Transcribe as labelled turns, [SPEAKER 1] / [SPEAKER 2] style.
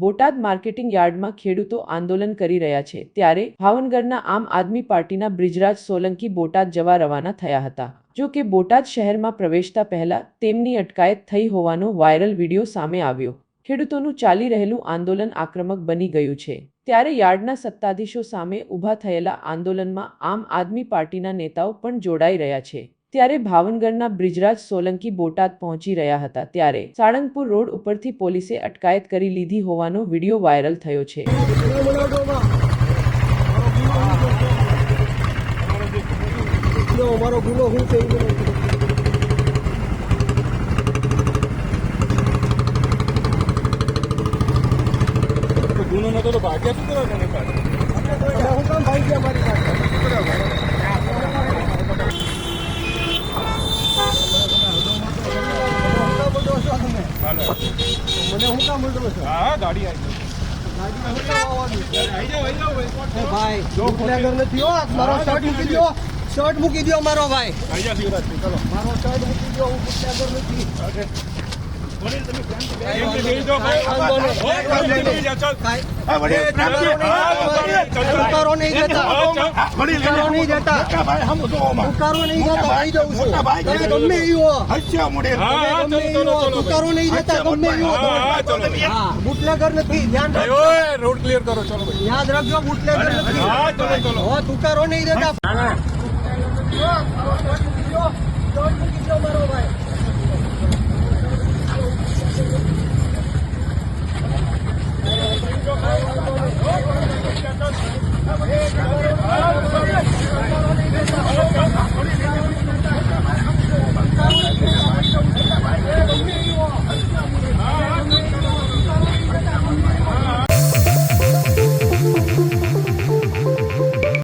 [SPEAKER 1] Botad marketing યાર્ડમાં ખેડૂતો આંદોલન કરી રહ્યા છે ત્યારે ભાવનગરના આમ આદમી પાર્ટીના બ્રિજરાજ સોલંકી બોટાદ જવા રવાના થયા હતા. જો કે બોટાદ શહેરમાં પ્રવેશતા પહેલા તેમની અટકાયત થઈ હોવાનો વાયરલ વીડિયો સામે આવ્યો. ખેડૂતોનું ચાલી રહેલું આંદોલન આક્રમક બની ગયું છે. ત્યારે યાર્ડના સત્તાધીશો સામે ઊભા થયેલા આંદોલનમાં આમ આદમી પાર્ટીના નેતાઓ પણ જોડાઈ રહ્યા છે. ત્યારે ભાવનગરના બ્રિજરાજ સોલંકી બોટાદ પહોંચી રહ્યા હતા. ત્યારે સાળંગપુર રોડ ઉપરથી પોલીસે અટકાયત કરી લીધી હોવાનો વીડિયો વાયરલ થયો છે.
[SPEAKER 2] ગુનો અમારો ગુનો શું છે
[SPEAKER 3] ગુનો નતો તો ભાગ્યા શું કરવા?
[SPEAKER 2] તમે કામ ભાઈ ગયા મારી પાસે મને બોલો છો તમે?
[SPEAKER 3] હાલો.
[SPEAKER 2] મને કામ છો.
[SPEAKER 3] હા ગાડી આવી ભાઈ.
[SPEAKER 2] નથી હો. મારો શર્ટ મૂકી દો શર્ટ મૂકી દો મારો ભાઈ. મારો શર્ટ મૂકી દો હું બુટલેગર નથી.
[SPEAKER 3] તમે
[SPEAKER 2] ઉકારો નહીં દેતા
[SPEAKER 3] હા, ચાલ. હા, વડીલ,
[SPEAKER 2] ઉકારો નહીં દેતા. ઉકારો નહીં દેતા આવી જાઉં છું તમે ગમે એ હો ગમે એ હો ઉકારો નહીં દેતા ગમે એ હો બુટલેગર નથી ધ્યાન
[SPEAKER 3] રોડ ક્લિયર કરો ચલો ભાઈ
[SPEAKER 2] યાદ રાખજો બુટલેગર નથી
[SPEAKER 3] હા ચલો ચલો
[SPEAKER 2] હો તુકારો નહીં દેતા